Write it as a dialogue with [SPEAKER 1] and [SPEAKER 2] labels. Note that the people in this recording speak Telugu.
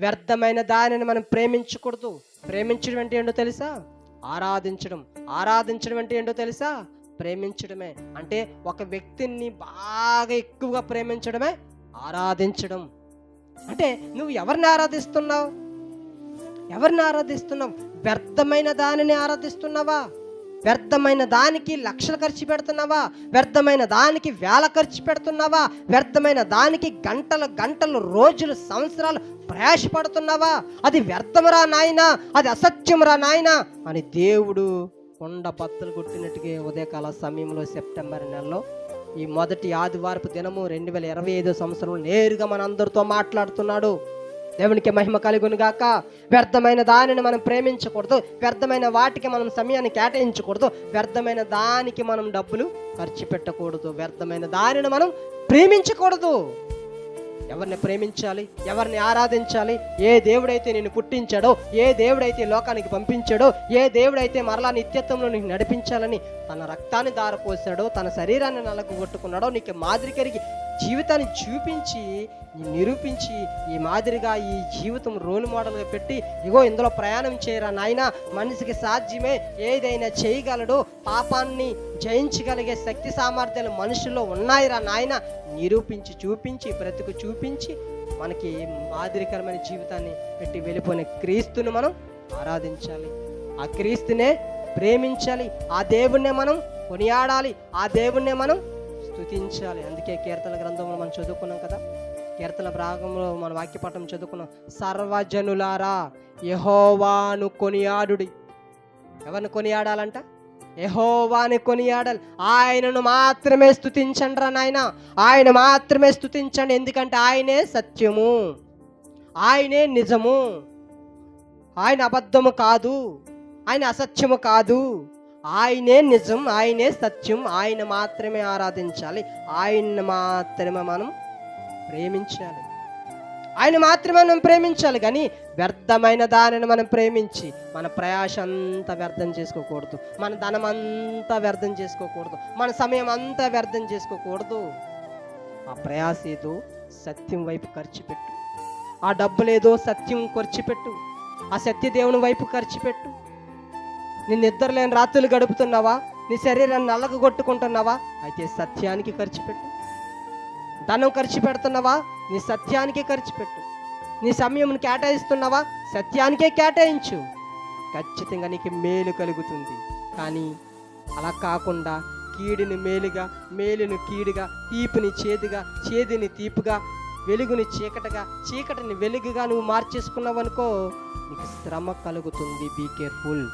[SPEAKER 1] వ్యర్థమైన దానిని మనం ప్రేమించకూడదు. ప్రేమించడం అంటే ఏంటో తెలుసా? ఆరాధించడం. ఆరాధించడం అంటే ఏంటో తెలుసా? ప్రేమించడమే. అంటే ఒక వ్యక్తిని బాగా ఎక్కువగా ప్రేమించడమే ఆరాధించడం. అంటే నువ్వు ఎవరిని ఆరాధిస్తున్నావు? ఎవరిని ఆరాధిస్తున్నావు? వ్యర్థమైన దానిని ఆరాధిస్తున్నావా? వ్యర్థమైన దానికి లక్షలు ఖర్చు పెడుతున్నావా? వ్యర్థమైన దానికి వేల ఖర్చు పెడుతున్నావా? వ్యర్థమైన దానికి గంటలు గంటలు రోజులు సంవత్సరాలు ప్రయాసపడుతున్నావా? అది వ్యర్థమురా నాయనా? అది అసత్యమురా నాయనా? అని దేవుడు కొండ బద్దలు కొట్టినట్టుగా ఉదయకాల సమయంలో సెప్టెంబర్ నెలలో ఈ మొదటి ఆదివారపు దినము రెండు వేల ఇరవై ఐదో సంవత్సరంలో నేరుగా మన అందరితో మాట్లాడుతున్నాడు. దేవునికి మహిమ కలుగునుగాక. వ్యర్థమైన దానిని మనం ప్రేమించకూడదు. వ్యర్థమైన వాటికి మనం సమయాన్ని కేటాయించకూడదు. వ్యర్థమైన దానికి మనం డబ్బులు ఖర్చు పెట్టకూడదు వ్యర్థమైన దానిని మనం ప్రేమించకూడదు. ఎవరిని ప్రేమించాలి? ఎవరిని ఆరాధించాలి? ఏ దేవుడైతే నిన్ను పుట్టించాడో ఏ దేవుడైతే లోకానికి పంపించాడో ఏ దేవుడైతే మరలా నిత్యత్వంలో నీకు నడిపించాలని తన రక్తాన్ని దారపోసాడో తన శరీరాన్ని నలగొట్టుకున్నాడో నీకు మాదిరి కలిగి జీవితాన్ని చూపించి నిరూపించి ఈ మాదిరిగా ఈ జీవితం రోల్ మోడల్గా పెట్టి ఇగో ఇందులో ప్రయాణం చేయరా నాయన మనిషికి సాధ్యమే ఏదైనా చేయగలడు పాపాన్ని జయించగలిగే శక్తి సామర్థ్యాలు మనుషుల్లో ఉన్నాయిరా నాయన. నిరూపించి చూపించి బ్రతుకు చూపించి మనకి మాదిరికరమైన జీవితాన్ని పెట్టి వెళ్ళిపోయిన క్రీస్తుని మనం ఆరాధించాలి. ఆ క్రీస్తునే ప్రేమించాలి. ఆ దేవుణ్ణే మనం కొనియాడాలి. ఆ దేవుణ్ణే మనం స్థుతించాలి. అందుకే కీర్తన గ్రంథంలో మనం చదువుకున్నాం కదా. కీర్తన భాగంలో మన వాక్యపాఠం చదువుకున్నాం. సర్వజనులారా యహోవాను కొనియాడుడి. ఎవరిని కొనియాడాలంట? యహోవాని కొనియాడాలి. ఆయనను మాత్రమే స్థుతించండి రా నాయన. ఆయన మాత్రమే స్థుతించండి. ఎందుకంటే ఆయనే సత్యము. ఆయనే నిజము. ఆయన అబద్ధము కాదు. ఆయన అసత్యము కాదు. ఆయనే నిజం ఆయనే సత్యం ఆయన మాత్రమే ఆరాధించాలి. ఆయన మాత్రమే మనం ప్రేమించాలి. ఆయన మాత్రమే మనం ప్రేమించాలి కానీ వ్యర్థమైన దానిని మనం ప్రేమించి మన ప్రయాస అంతా వ్యర్థం చేసుకోకూడదు. మన ధనం అంతా వ్యర్థం చేసుకోకూడదు. మన సమయం అంతా వ్యర్థం చేసుకోకూడదు. ఆ ప్రయాస ఏదో సత్యం వైపు ఖర్చు పెట్టు. ఆ డబ్బులేదో సత్యం ఖర్చు పెట్టు. ఆ సత్యదేవుని వైపు ఖర్చు పెట్టు. నీ నిద్ర లేని రాత్రులు గడుపుతున్నావా? నీ శరీరాన్ని నల్లగ కొట్టుకుంటున్నావా అయితే సత్యానికి ఖర్చు పెట్టు. ధనం ఖర్చు పెడుతున్నావా? నీ సత్యానికే ఖర్చు పెట్టు. నీ సమయం కేటాయిస్తున్నావా? సత్యానికే కేటాయించు. ఖచ్చితంగా నీకు మేలు కలుగుతుంది. కానీ అలా కాకుండా కీడుని మేలుగా మేలుని కీడుగా తీపిని చేదుగా చేదుని తీపుగా వెలుగుని చీకటగా చీకటిని వెలుగుగా నువ్వు మార్చేసుకున్నావు అనుకో నీకు శ్రమ కలుగుతుంది. Be careful